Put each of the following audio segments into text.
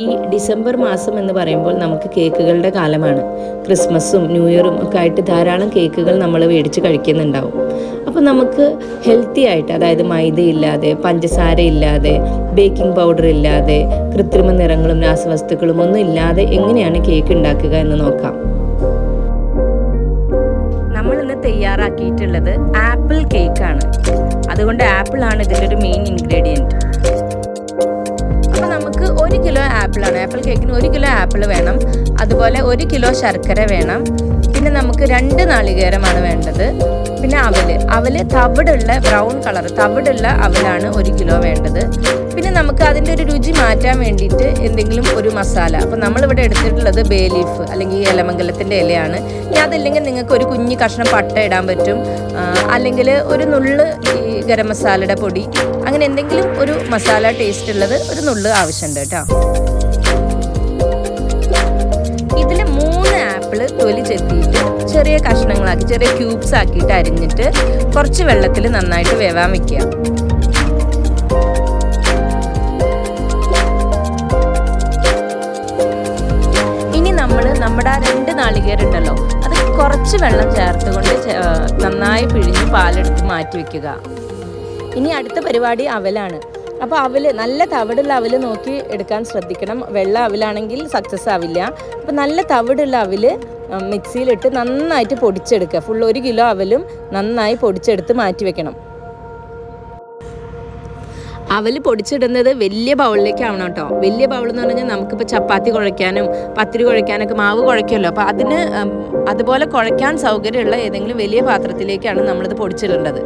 ഈ ഡിസംബർ മാസം എന്ന് പറയുമ്പോൾ നമുക്ക് കേക്കുകളുടെ കാലമാണ്. ക്രിസ്മസും ന്യൂ ഇയറും ഒക്കെ ആയിട്ട് ധാരാളം കേക്കുകൾ നമ്മൾ മേടിച്ച് കഴിക്കുന്നുണ്ടാവും. അപ്പോൾ നമുക്ക് ഹെൽത്തി ആയിട്ട് അതായത് മൈദ ഇല്ലാതെ പഞ്ചസാര ഇല്ലാതെ ബേക്കിംഗ് പൗഡർ ഇല്ലാതെ കൃത്രിമ നിറങ്ങളും രാസവസ്തുക്കളും ഒന്നും ഇല്ലാതെ എങ്ങനെയാണ് കേക്ക് ഉണ്ടാക്കുക എന്ന് നോക്കാം. നമ്മൾ ഇന്ന് തയ്യാറാക്കിയിട്ടുള്ളത് ആപ്പിൾ കേക്കാണ് അതുകൊണ്ട് ആപ്പിൾ ആണ് ഇതിന്റെ ഒരു മെയിൻ ഇൻഗ്രീഡിയന്റ് കിലോ ആപ്പിളാണ്. ആപ്പിൾ കേക്കിന് ഒരു കിലോ ആപ്പിൾ വേണം. അതുപോലെ ഒരു കിലോ ശർക്കര വേണം. പിന്നെ നമുക്ക് രണ്ട് നാളികേരമാണ് വേണ്ടത്. പിന്നെ അവൽ. അവൽ തവിടുള്ള ബ്രൗൺ കളർ തവിടുള്ള അവലാണ് ഒരു കിലോ വേണ്ടത്. പിന്നെ നമുക്ക് അതിന്റെ ഒരു രുചി മാറ്റാൻ വേണ്ടിയിട്ട് എന്തെങ്കിലും ഒരു മസാല. അപ്പോൾ നമ്മളിവിടെ എടുത്തിട്ടുള്ളത് ബേ ലീഫ് അല്ലെങ്കിൽ ഇലമംഗലത്തിന്റെ ഇലയാണ്. ഇനി അതില്ലെങ്കിൽ നിങ്ങൾക്ക് ഒരു കുഞ്ഞു കഷ്ണം പട്ട ഇടാൻ പറ്റും. അല്ലെങ്കിൽ ഒരു നുള്ള് ഈ ഗരം മസാലയുടെ പൊടി. അങ്ങനെ എന്തെങ്കിലും ഒരു മസാല ടേസ്റ്റ് ഉള്ളത് ഒരു നുള്ള് ആവശ്യമുണ്ട് കേട്ടോ. ഇതിൽ മൂന്ന് ആപ്പിൾ തൊലി ചെത്തിയിട്ട് ചെറിയ കഷ്ണങ്ങളാക്കി ചെറിയ ക്യൂബ്സ് ആക്കിയിട്ട് അരിഞ്ഞിട്ട് കുറച്ച് വെള്ളത്തിൽ നന്നായിട്ട് വേവാൻ വെക്കുക. നമ്മുടെ ആ രണ്ട് നാളികേരുണ്ടല്ലോ കുറച്ച് വെള്ളം ചേർത്തുകൊണ്ട് നന്നായി പിഴിഞ്ഞ് പാലെടുത്ത് മാറ്റി വെക്കുക. ഇനി അടുത്ത പരിപാടി അവലാണ്. അപ്പോൾ അവൽ നല്ല തവിടുള്ള അവൽ നോക്കി എടുക്കാൻ ശ്രദ്ധിക്കണം. വെള്ള അവലാണെങ്കിൽ സക്സസ് ആവില്ല. അപ്പോൾ നല്ല തവിടുള്ള അവൽ മിക്സിയിലിട്ട് നന്നായിട്ട് പൊടിച്ചെടുക്കുക. ഫുൾ ഒരു കിലോ അവലും നന്നായി പൊടിച്ചെടുത്ത് മാറ്റി വെക്കണം. അവൽ പൊടിച്ചിടുന്നത് വലിയ ബൗളിലേക്കാവണം കേട്ടോ. വലിയ ബൗൾ എന്ന് പറഞ്ഞാൽ നമുക്കിപ്പോൾ ചപ്പാത്തി കുഴയ്ക്കാനും പത്തിരി കുഴയ്ക്കാനൊക്കെ മാവ് കുഴയ്ക്കുമല്ലോ. അപ്പോൾ അതിന് അതുപോലെ കുഴയ്ക്കാൻ സൗകര്യമുള്ള ഏതെങ്കിലും വലിയ പാത്രത്തിലേക്കാണ് നമ്മളിത് പൊടിച്ചിടേണ്ടത്.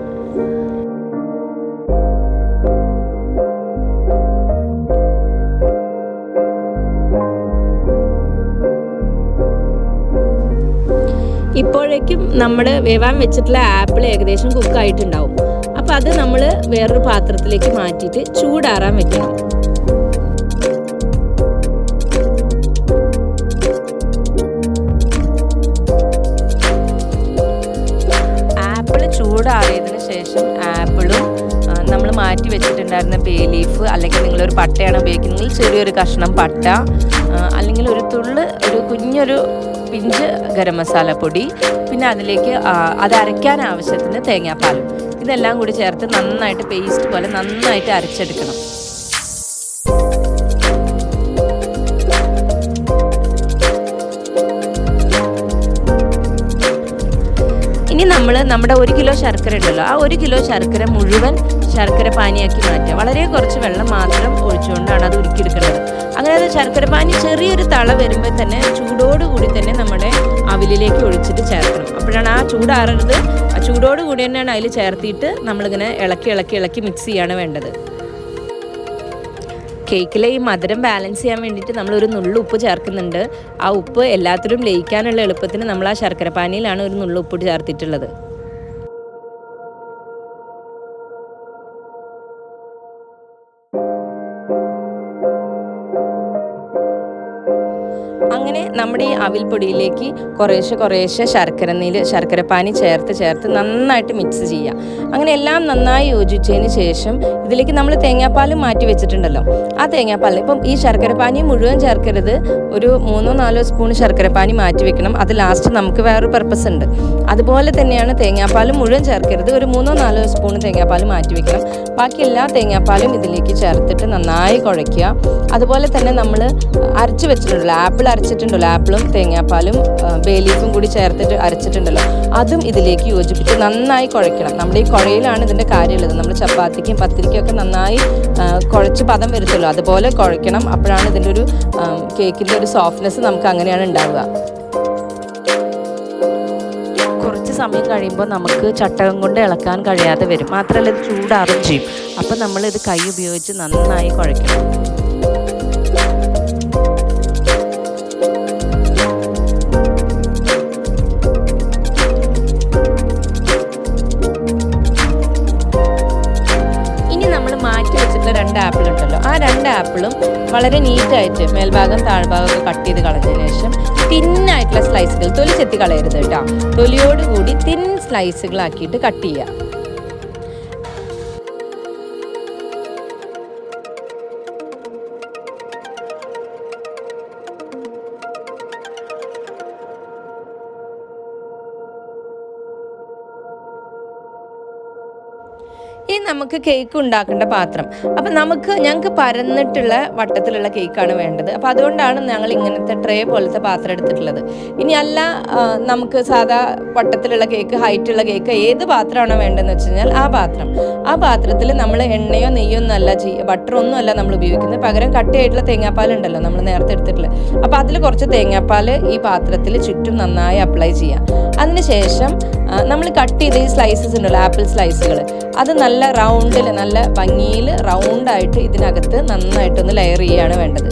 ഇപ്പോഴേക്കും നമ്മുടെ വേവാൻ വെച്ചിട്ടുള്ള ആപ്പിൾ ഏകദേശം കുക്കായിട്ടുണ്ടാവും അത് നമ്മൾ വേറൊരു പാത്രത്തിലേക്ക് മാറ്റിയിട്ട് ചൂടാറാൻ വെക്കണം. ചൂടാറിയതിന് ശേഷം ആപ്പിളും നമ്മൾ മാറ്റി വെച്ചിട്ടുണ്ടായിരുന്ന ബേ ലീഫ് അല്ലെങ്കിൽ നിങ്ങളൊരു പട്ടയാണ് ഉപയോഗിക്കുന്നത് ചെറിയൊരു കഷ്ണം പട്ട അല്ലെങ്കിൽ ഒരു തുള്ള് ഒരു കുഞ്ഞൊരു പിഞ്ച് ഗരം മസാല പൊടി പിന്നെ അതിലേക്ക് അത് അരയ്ക്കാൻ ആവശ്യത്തിന് തേങ്ങാപ്പാലും ഇതെല്ലാം കൂടി ചേർത്ത് നന്നായിട്ട് പേസ്റ്റ് പോലെ നന്നായിട്ട് അരച്ചെടുക്കണം. ഇനി നമ്മൾ നമ്മുടെ ഒരു കിലോ ശർക്കര ഉണ്ടല്ലോ ആ ഒരു കിലോ ശർക്കര മുഴുവൻ ശർക്കര പാനിയാക്കി മാറ്റുക. വളരെ കുറച്ച് വെള്ളം മാത്രം ഒഴിച്ചുകൊണ്ടാണ് അത് ഉരുക്കിയെടുക്കുന്നത്. അങ്ങനെ അത് ശർക്കര പാനി ചെറിയൊരു തള വരുമ്പോൾ തന്നെ ചൂടോടുകൂടി തന്നെ നമ്മുടെ അവിലിലേക്ക് ഒഴിച്ചിട്ട് ചേർക്കണം. അപ്പോഴാണ് ആ ചൂടാറരുത് ആ ചൂടോട് കൂടി തന്നെയാണ് അതിൽ ചേർത്തിയിട്ട് നമ്മളിങ്ങനെ ഇളക്കി ഇളക്കി ഇളക്കി മിക്സ് ചെയ്യാണ് വേണ്ടത്. കേക്കിലെ ഈ മധുരം ബാലൻസ് ചെയ്യാൻ വേണ്ടിയിട്ട് നമ്മളൊരു നുള്ളു ഉപ്പ് ചേർക്കുന്നുണ്ട്. ആ ഉപ്പ് എല്ലാത്തിലും ലയിക്കാനുള്ള എളുപ്പത്തിന് നമ്മൾ ആ ശർക്കര പാനിയിലാണ് ഒരു നുള്ളു ഉപ്പ് ചേർത്തിട്ടുള്ളത്. അങ്ങനെ നമ്മുടെ ഈ അവിൽപ്പൊടിയിലേക്ക് കുറേശ്ശെ കുറേശ്ശെ ശർക്കര നീര് ശർക്കരപ്പാനി ചേർത്ത് ചേർത്ത് നന്നായിട്ട് മിക്സ് ചെയ്യുക അങ്ങനെ എല്ലാം നന്നായി യോജിച്ചതിന് ശേഷം ഇതിലേക്ക് നമ്മൾ തേങ്ങാപ്പാൽ മാറ്റി വെച്ചിട്ടുണ്ടല്ലോ. ആ തേങ്ങാപ്പാൽ ഇപ്പം ഈ ശർക്കരപ്പാനി മുഴുവൻ ചേർക്കരുത്. ഒരു മൂന്നോ നാലോ സ്പൂൺ ശർക്കരപ്പാനി മാറ്റി വെക്കണം. അത് ലാസ്റ്റ് നമുക്ക് വേറൊരു പർപ്പസ് ഉണ്ട്. അതുപോലെ തന്നെയാണ് തേങ്ങാപ്പാൽ മുഴുവൻ ചേർക്കരുത്. ഒരു മൂന്നോ നാലോ സ്പൂൺ തേങ്ങാപ്പാൽ മാറ്റി വെക്കണം. ബാക്കി എല്ലാ തേങ്ങാപ്പാലും ഇതിലേക്ക് ചേർത്തിട്ട് നന്നായി കുഴയ്ക്കുക. അതുപോലെ തന്നെ നമ്മൾ അരച്ച് വെച്ചിട്ടുള്ള ആപ്പിൾ അരച്ചിട്ടുണ്ടല്ലോ. ആപ്പിളും തേങ്ങാപ്പാലും ബേലീഫും കൂടി ചേർത്തിട്ട് അരച്ചിട്ടുണ്ടല്ലോ. അതും ഇതിലേക്ക് യോജിപ്പിച്ച് നന്നായി കുഴയ്ക്കണം. നമ്മുടെ ഈ കുഴയിലാണ് ഇതിന്റെ കാര്യമുള്ളത്. നമ്മൾ ചപ്പാത്തിക്കും പത്തിരിക്കും ഒക്കെ നന്നായി കുഴച്ച് പദം വരുത്തല്ലോ അതുപോലെ കുഴയ്ക്കണം. അപ്പോഴാണ് ഇതിന്റെ ഒരു കേക്കിന്റെ ഒരു സോഫ്റ്റ്നെസ് നമുക്ക് അങ്ങനെയാണ് ഉണ്ടാവുക. കുറച്ച് സമയം കഴിയുമ്പോൾ നമുക്ക് ചട്ടകം കൊണ്ട് ഇളക്കാൻ കഴിയാതെ വരും. മാത്രമല്ല ഇത് ചൂടാറും ചെയ്യും. അപ്പം നമ്മളിത് കൈ ഉപയോഗിച്ച് നന്നായി കുഴയ്ക്കണം. ആപ്പിളും വളരെ നീറ്റായിട്ട് മേൽഭാഗം താഴ്ഭാഗമൊക്കെ കട്ട് ചെയ്ത് കളഞ്ഞതിന് ശേഷം തിന്നായിട്ടുള്ള സ്ലൈസുകൾ തൊലി ചെത്തി കളയരുത് കേട്ടോ. തൊലിയോടുകൂടി തിൻ സ്ലൈസുകളാക്കിയിട്ട് കട്ട് ചെയ്യുക ഇനി നമുക്ക് കേക്ക് ഉണ്ടാക്കേണ്ട പാത്രം. അപ്പം നമുക്ക് ഞങ്ങൾക്ക് പരന്നിട്ടുള്ള വട്ടത്തിലുള്ള കേക്കാണ് വേണ്ടത്. അപ്പോൾ അതുകൊണ്ടാണ് ഞങ്ങൾ ഇങ്ങനത്തെ ട്രേ പോലത്തെ പാത്രം എടുത്തിട്ടുള്ളത്. ഇനി അല്ല നമുക്ക് സാധാ വട്ടത്തിലുള്ള കേക്ക് ഹൈറ്റുള്ള കേക്ക് ഏത് പാത്രമാണോ വേണ്ടതെന്ന് വെച്ച് കഴിഞ്ഞാൽ ആ പാത്രം. ആ പാത്രത്തിൽ നമ്മൾ എണ്ണയോ നെയ്യോ ഒന്നും അല്ല ചെയ്യുക ഒന്നും അല്ല നമ്മൾ ഉപയോഗിക്കുന്നത്. പകരം കട്ടിയായിട്ടുള്ള തേങ്ങാപ്പാൽ ഉണ്ടല്ലോ നമ്മൾ നേരത്തെ എടുത്തിട്ടുള്ളത്. അപ്പോൾ അതിൽ കുറച്ച് തേങ്ങാപ്പാൽ ഈ പാത്രത്തിൽ ചുറ്റും നന്നായി അപ്ലൈ ചെയ്യാം. അതിനുശേഷം നമ്മൾ കട്ട് ചെയ്ത ഈ സ്ലൈസസ് ഉണ്ടല്ലോ ആപ്പിൾ സ്ലൈസുകൾ അത് നല്ല റൗണ്ടിൽ നല്ല ഭംഗിയിൽ റൗണ്ടായിട്ട് ഇതിനകത്ത് നന്നായിട്ടൊന്ന് ലെയർ ചെയ്യുകയാണ് വേണ്ടത്.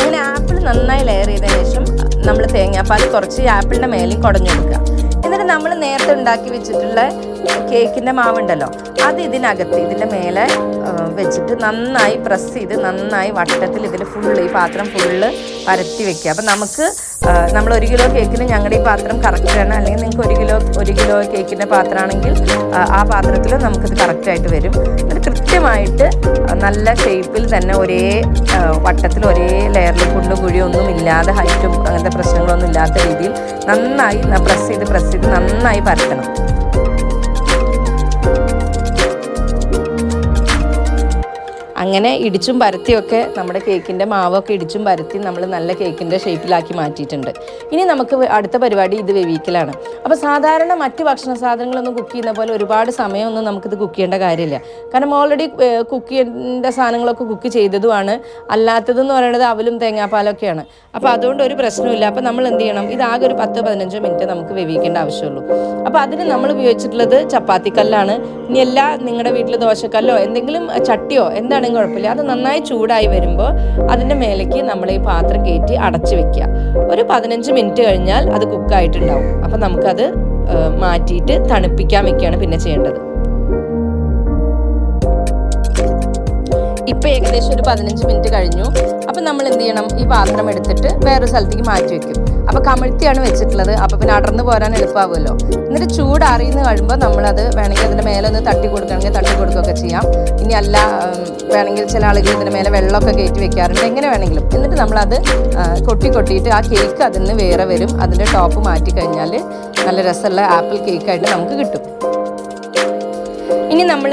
അങ്ങനെ ആപ്പിൾ നന്നായി ലെയർ ചെയ്തതിന് ശേഷം നമ്മൾ തേങ്ങാപ്പാൽ കുറച്ച് ആപ്പിളിന്റെ മേലെയും കുടഞ്ഞു കൊടുക്കുക. എന്നിട്ട് നമ്മൾ നേരത്തെ ഉണ്ടാക്കി വെച്ചിട്ടുള്ള കേക്കിന്റെ മാവുണ്ടല്ലോ. അത് ഇതിനകത്ത് ഇതിന്റെ മേലെ വെച്ചിട്ട് നന്നായി പ്രസ് ചെയ്ത് നന്നായി വട്ടത്തിൽ ഇതിൽ ഫുള്ള് ഈ പാത്രം ഫുള്ള് പരത്തി വെക്കുക. അപ്പം നമുക്ക് നമ്മൾ ഒരു കിലോ കേക്കിന് ഞങ്ങളുടെ ഈ പാത്രം കറക്റ്റാണ് അല്ലെങ്കിൽ നിങ്ങൾക്ക് ഒരു കിലോ ഒരു കിലോ കേക്കിന്റെ പാത്രമാണെങ്കിൽ ആ, പാത്രത്തിൽ നമുക്കിത് കറക്റ്റായിട്ട് വരും. എന്നിട്ട് കൃത്യമായിട്ട് നല്ല ഷേപ്പിൽ തന്നെ ഒരേ വട്ടത്തിൽ ഒരേ ലെയറിൽ കുണ്ടും കുഴിയൊന്നും ഇല്ലാതെ ഹൈറ്റും അങ്ങനത്തെ പ്രശ്നങ്ങളൊന്നും ഇല്ലാത്ത രീതിയിൽ നന്നായി പ്രസ് ചെയ്ത് പ്രസ് ചെയ്ത് നന്നായി പരത്തണം. അങ്ങനെ ഇടിച്ചും പരത്തിയൊക്കെ നമ്മുടെ കേക്കിന്റെ മാവൊക്കെ ഇടിച്ചും പരത്തി നമ്മൾ നല്ല കേക്കിന്റെ ഷേപ്പിലാക്കി മാറ്റിയിട്ടുണ്ട്. ഇനി നമുക്ക് അടുത്ത പരിപാടി ഇത് വേവിക്കലാണ്. അപ്പോൾ സാധാരണ മറ്റ് ഭക്ഷണ സാധനങ്ങളൊന്നും കുക്ക് ചെയ്യുന്ന പോലെ ഒരുപാട് സമയമൊന്നും നമുക്കിത് കുക്ക് ചെയ്യേണ്ട കാര്യമില്ല. കാരണം ഓൾറെഡി കുക്ക് ചെയ്യേണ്ട സാധനങ്ങളൊക്കെ കുക്ക് ചെയ്തതുമാണ്. അല്ലാത്തതെന്ന് പറയുന്നത് അവലും തേങ്ങാപ്പാലൊക്കെയാണ്. അപ്പോൾ അതുകൊണ്ട് ഒരു പ്രശ്നമില്ല അപ്പോൾ നമ്മൾ എന്ത് ചെയ്യണം? ഇതാകെ ഒരു പത്ത് പതിനഞ്ചോ മിനിറ്റ് നമുക്ക് വേവിക്കേണ്ട ആവശ്യമുള്ളൂ. അപ്പോൾ അതിന് നമ്മൾ ഉപയോഗിച്ചിട്ടുള്ളത് ചപ്പാത്തിക്കല്ലാണ്. ഇനി എല്ലാ നിങ്ങളുടെ വീട്ടിൽ ദോശക്കല്ലോ എന്തെങ്കിലും ചട്ടിയോ എന്താണെങ്കിലും കുഴപ്പമില്ല. അത് നന്നായി ചൂടായി വരുമ്പോൾ അതിന്റെ മേലേക്ക് നമ്മൾ ഈ പാത്രം കയറ്റി അടച്ചു വെക്കുക ഒരു പതിനഞ്ച് മിനിറ്റ് കഴിഞ്ഞാൽ അത് കുക്കായിട്ടുണ്ടാവും. അപ്പം നമുക്കത് മാറ്റിയിട്ട് തണുപ്പിക്കാൻ വെക്കുകയാണ് പിന്നെ ചെയ്യേണ്ടത്. ഇപ്പം ഏകദേശം ഒരു പതിനഞ്ച് മിനിറ്റ് കഴിഞ്ഞു. അപ്പം നമ്മൾ എന്ത് ചെയ്യണം? ഈ പാത്രം എടുത്തിട്ട് വേറൊരു സ്ഥലത്തേക്ക് മാറ്റി വെക്കും. അപ്പോൾ കമിഴ്ത്തിയാണ് വെച്ചിട്ടുള്ളത്. അപ്പോൾ പിന്നെ അടർന്നു പോരാൻ എളുപ്പമാവുമല്ലോ എന്നിട്ട് ചൂട് ചൂടാറിയെന്ന് കഴിയുമ്പോൾ നമ്മളത് വേണമെങ്കിൽ അതിന്റെ മേലെ ഒന്ന് തട്ടി കൊടുക്കണമെങ്കിൽ തട്ടി കൊടുക്കുകയൊക്കെ ചെയ്യാം. ഇനി അല്ല വേണമെങ്കിൽ ചില ആളുകൾ ഇതിന്റെ മേലെ വെള്ളമൊക്കെ കയറ്റി വെക്കാറുണ്ട്. എങ്ങനെ വേണമെങ്കിലും. എന്നിട്ട് നമ്മളത് കൊട്ടി കൊട്ടിയിട്ട് ആ കേക്ക് അതിൽ നിന്ന് വേറെ വരും. അതിന്റെ ടോപ്പ് മാറ്റി കഴിഞ്ഞാൽ നല്ല രസമുള്ള ആപ്പിൾ കേക്കായിട്ട് നമുക്ക് കിട്ടും. ഇനി നമ്മൾ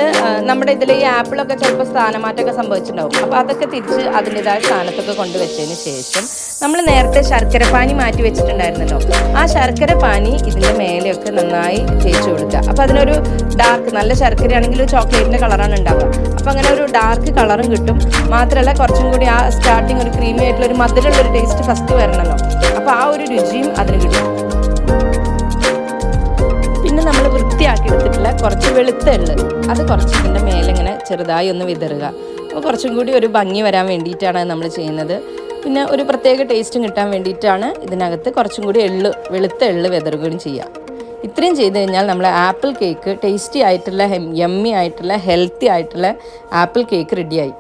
നമ്മുടെ ഇതിൽ ഈ ആപ്പിളൊക്കെ ചിലപ്പോൾ സ്ഥാനമാറ്റമൊക്കെ സംഭവിച്ചിട്ടുണ്ടാവും. അപ്പോൾ അതൊക്കെ തിരിച്ച് അതിന്റെതായ സ്ഥാനത്തൊക്കെ കൊണ്ടുവച്ചതിന് ശേഷം നമ്മൾ നേരത്തെ ശർക്കര പാനി മാറ്റി വെച്ചിട്ടുണ്ടായിരുന്നല്ലോ. ആ ശർക്കര പാനി ഇതിന്റെ മേലെയൊക്കെ നന്നായി തേച്ച് കൊടുക്കുക. അപ്പോൾ അതിനൊരു ഡാർക്ക് നല്ല ശർക്കരയാണെങ്കിൽ ഒരു ചോക്ലേറ്റിന്റെ കളറാണ് ഉണ്ടാവുക. അപ്പോൾ അങ്ങനെ ഒരു ഡാർക്ക് കളറും കിട്ടും. മാത്രമല്ല കുറച്ചും കൂടി ആ സ്റ്റാർട്ടിങ് ഒരു ക്രീമി ആയിട്ടുള്ള ഒരു മധുരമുള്ള ഒരു ടേസ്റ്റ് ഫസ്റ്റ് വരണമല്ലോ. അപ്പോൾ ആ ഒരു രുചിയും അതിന് കിട്ടും. പിന്നെ നമ്മൾ വൃത്തിയാക്കി എടുത്തിട്ടുള്ള കുറച്ച് വെളുത്ത എള്ള് അത് കുറച്ച് ഇതിന്റെ മേലെ ഇങ്ങനെ ചെറുതായി ഒന്ന് വിതറുക. അപ്പോൾ കുറച്ചും കൂടി ഒരു ഭംഗി വരാൻ വേണ്ടിയിട്ടാണ് നമ്മൾ ചെയ്യുന്നത്. പിന്നെ ഒരു പ്രത്യേക ടേസ്റ്റും കിട്ടാൻ വേണ്ടിയിട്ടാണ് ഇതിനകത്ത് കുറച്ചും കൂടി എള്ള് വെളുത്ത എള്ള് വിതറുകയും ചെയ്യുക ഇത്രയും ചെയ്ത് കഴിഞ്ഞാൽ നമ്മൾ ആപ്പിൾ കേക്ക് ടേസ്റ്റി ആയിട്ടുള്ള യമ്മി ആയിട്ടുള്ള ഹെൽത്തി ആയിട്ടുള്ള ആപ്പിൾ കേക്ക് റെഡിയായി